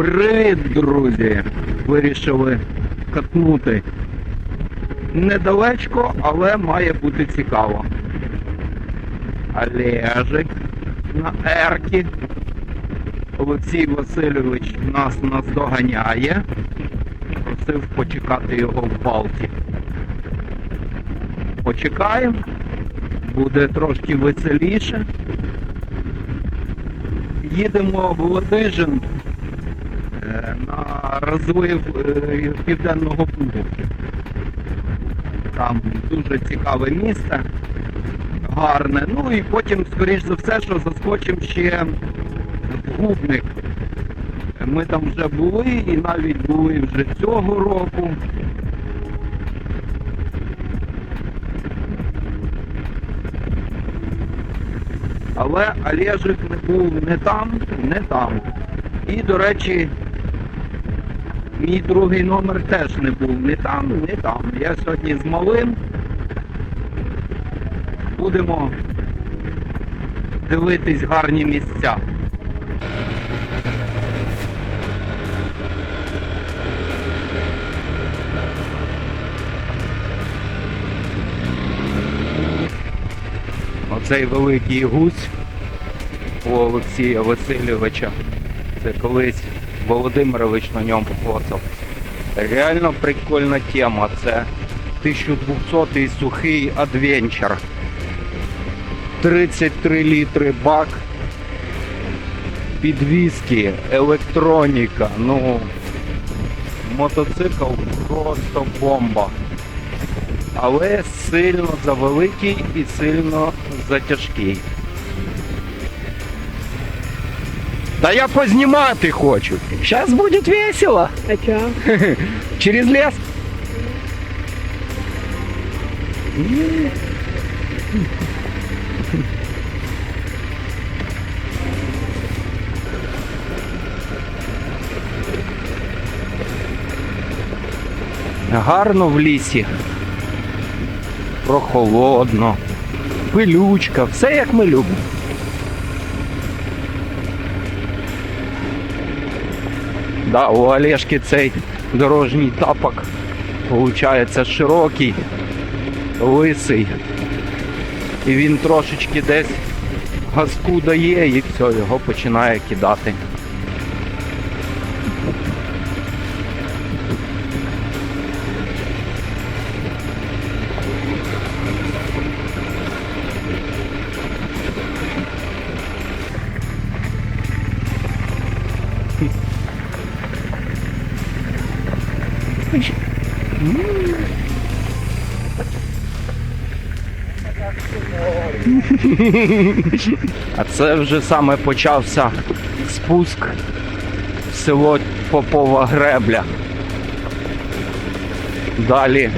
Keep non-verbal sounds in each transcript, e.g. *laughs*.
Привіт, друзі! Вирішили катнути недалечко, але має бути цікаво. Олежик на Еркі. Олексій Васильович нас наздоганяє. Просив почекати його в Балті. Почекаємо. Буде трошки веселіше. Їдемо в Ладижин на розлив е, Південного Бугу. Там дуже цікаве місце, гарне. Ну і потім, скоріш за все, що заскочимо ще в Губник. Ми там вже були і навіть були вже цього року. Але Олежик не був не там, не там. І, до речі, мій другий номер теж не був не там, не там. Я сьогодні з малим. Будемо дивитись гарні місця. Оцей великий гусь у Олексія Васильовича. Це колись Володимирович на ньому поцав. Реально прикольна тема. Це 1200 сухий адвенчер. 33 літри бак. Підвіски, електроніка. Ну, мотоцикл просто бомба. Але сильно завеликий і сильно затяжкий. Да я познімати хочу. Сейчас будет весело. А чё? *laughs* Через лес. Гарно в лісі. Прохолодно. Пилючка, все як ми любимо. Да, у Олешки цей дорожній тапок виходить широкий, лисий. І він трошечки десь газку дає і все, його починає кидати. А це вже саме почався спуск в село Попова Гребля. Далі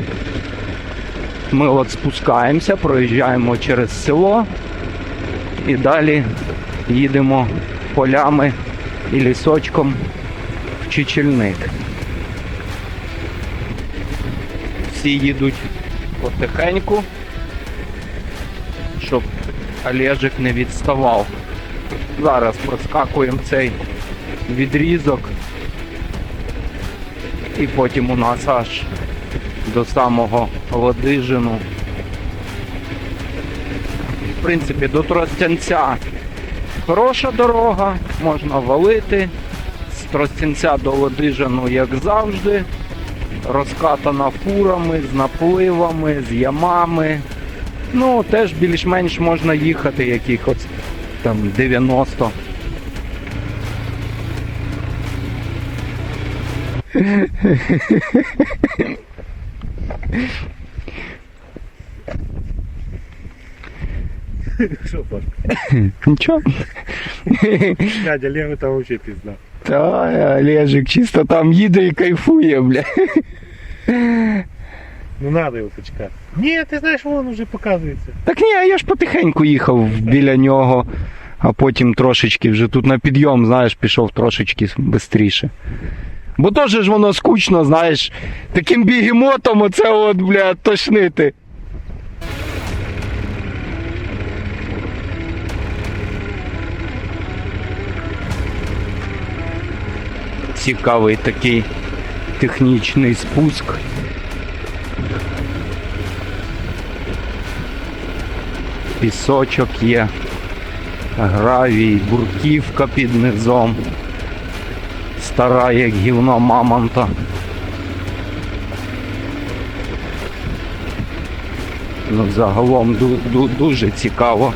ми от спускаємося, проїжджаємо через село і далі їдемо полями і лісочком в Чичельник. Всі їдуть потихеньку щоб Олежик не відставав. Зараз проскакуємо цей відрізок. І потім у нас аж до самого Ладижину. В принципі, до Тростянця хороша дорога, можна валити. З Тростянця до Ладижину, як завжди, розкатана фурами, з напливами, з ямами. Ну, теж більш-менш можна їхати якихось там 90. Что, Паш? Нічого. Дядя Лев это вообще пизда. Та, Олежик чисто там їде і кайфує, бля. Ну надо его почекать. Нет, ты знаешь, вон уже показывается. Так ні, а я ж потихеньку їхав біля нього, а потім трошечки вже тут на підйом, знаєш, пішов трошечки швидше. Бо теж ж воно скучно, знаєш, таким бігемотом оце от, бля, тошнити. Цікавий такий технічний спуск. Пісочок є, гравій, бурківка під низом. Стара як гівно мамонта. Ну, загалом ду- ду- дуже цікаво.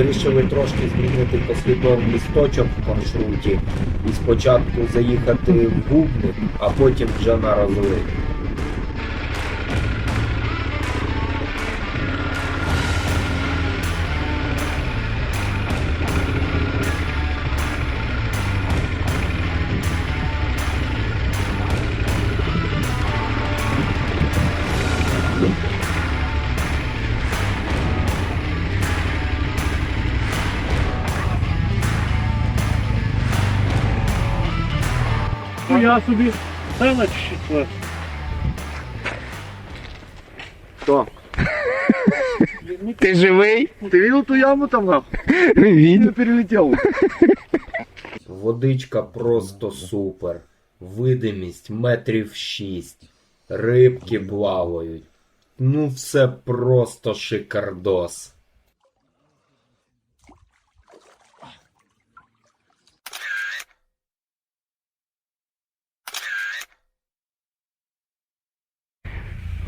Вирішили трошки змінити послідовність точок в маршруті і спочатку заїхати в Бубник, а потім вже на розлив. Я собі села числа. Хто? Ти живий? Ти видел ту яму там нахуй? Від... перелетел. Водичка просто супер. Видимість метрів 6. Рибки плавають. Ну все просто шикардос.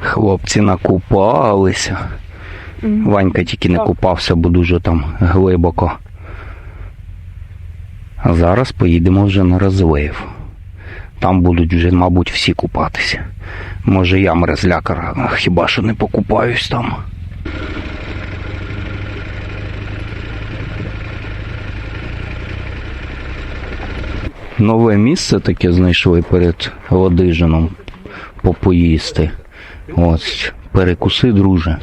Хлопці накупалися. Ванька тільки не купався, бо дуже там глибоко. А зараз поїдемо вже на розлив. Там будуть вже, мабуть, всі купатися. Може я мерзлякар, хіба що не покупаюсь там. Нове місце таке знайшли перед Ладижином попоїсти. Ось, перекуси, друже.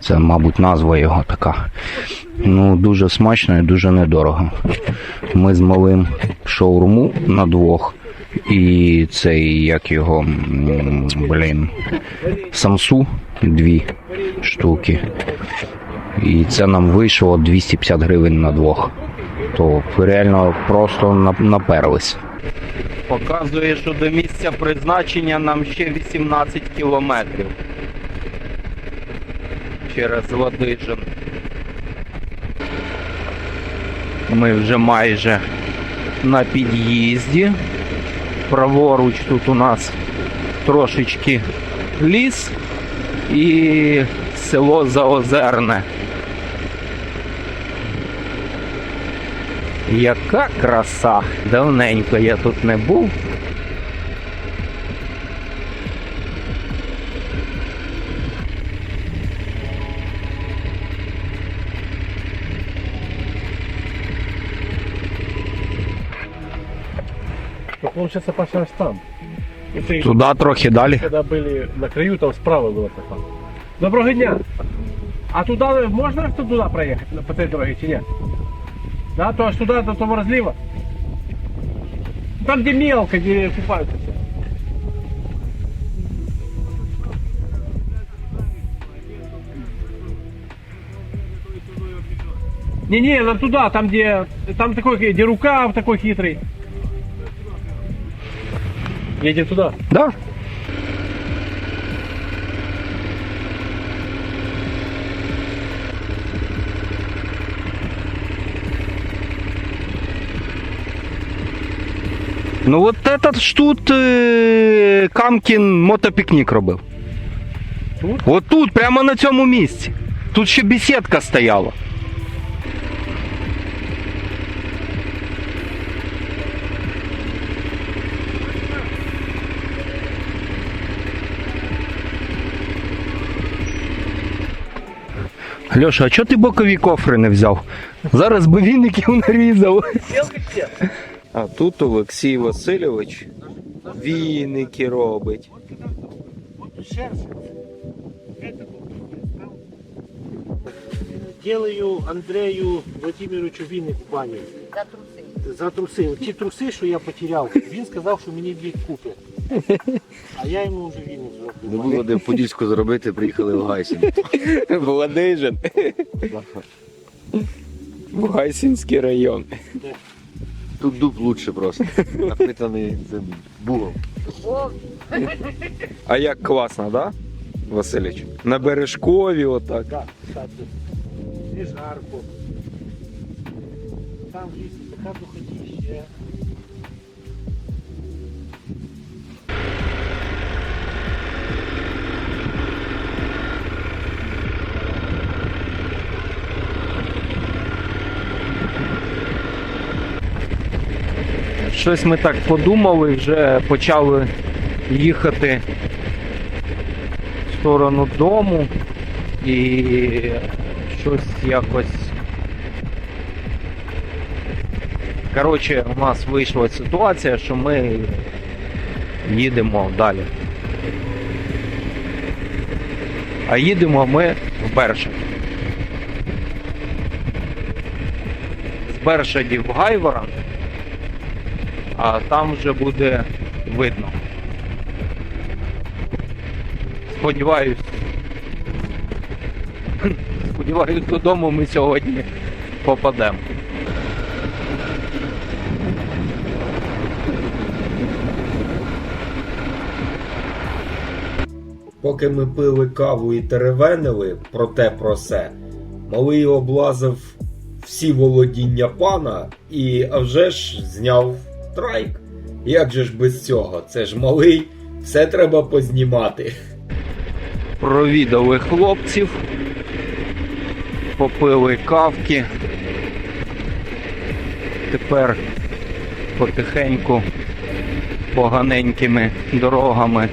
Це, мабуть, назва його така. Ну, дуже смачно і дуже недорого. Ми з малим шаурму на двох. І цей, як його, блін, самсу дві штуки. І це нам вийшло 250 гривень на двох. То реально просто наперлись. Показує, що до місця призначення нам ще 18 кілометрів. Через Ладижин. Ми вже майже на під'їзді. Праворуч тут у нас трошечки ліс і село Заозерне. Яка краса! Давненько я тут не був. То получается Паша аж там. И ты, Туди трохи далі. когда были на краю, там справа было такое. Доброго дня. А туда можно что туда проехать, на- по этой дороге, чи нет? Да, то аж туда, до того разлива. Там, где мелко, где купаются все. Не-не, нам туда, там где, там такой, где рукав такой хитрый. Едем туда. Да? Ну от этот ж тут е, Камкін мотопікнік робив. Тут? От тут, прямо на цьому місці. Тут ще бесідка стояла. Льоша, а чого ти бокові кофри не взяв? Зараз би віників нарізав. А тут Олексій Васильович віники робить. Ділаю Андрею Владимировичу Вінник в бані. За труси. За труси. Ті труси, що я потеряв, він сказав, що мені їх купить. А я йому вже вінник Не зроблю. було де в Подільську зробити, приїхали в Гайсін. Владижин. Гайсінський район. Тут дуб лучше просто. Напитаний цим бугом. А як класно, да? Василіч? На бережкові отак. Так, кстати. І жарко. Там Щось ми так подумали, вже почали їхати в сторону дому і щось якось. Коротше, у нас вийшла ситуація, що ми їдемо далі. А їдемо ми в Бершадь. З Бершаді в Гайворон а там вже буде видно. Сподіваюсь. *clears throat* Сподіваюсь, додому ми сьогодні попадемо. Поки ми пили каву і теревенили про те про се, малий облазив всі володіння пана і а вже ж зняв трайк. Як же ж без цього? Це ж малий, все треба познімати. Провідали хлопців, попили кавки. Тепер потихеньку поганенькими дорогами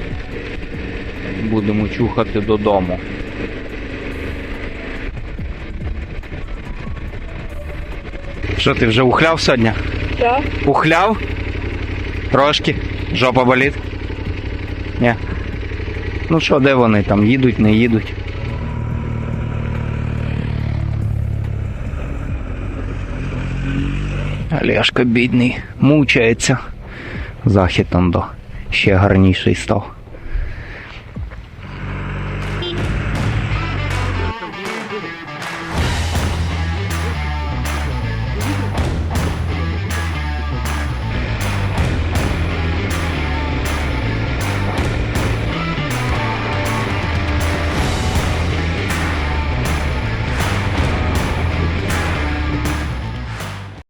будемо чухати додому. Що ти вже ухляв сьогодні? Так. Ухляв? Трошки. Жопа болить? Ні. Ну що, де вони там? Їдуть, не їдуть. Олешка бідний, мучається. Захід там до ще гарніший став.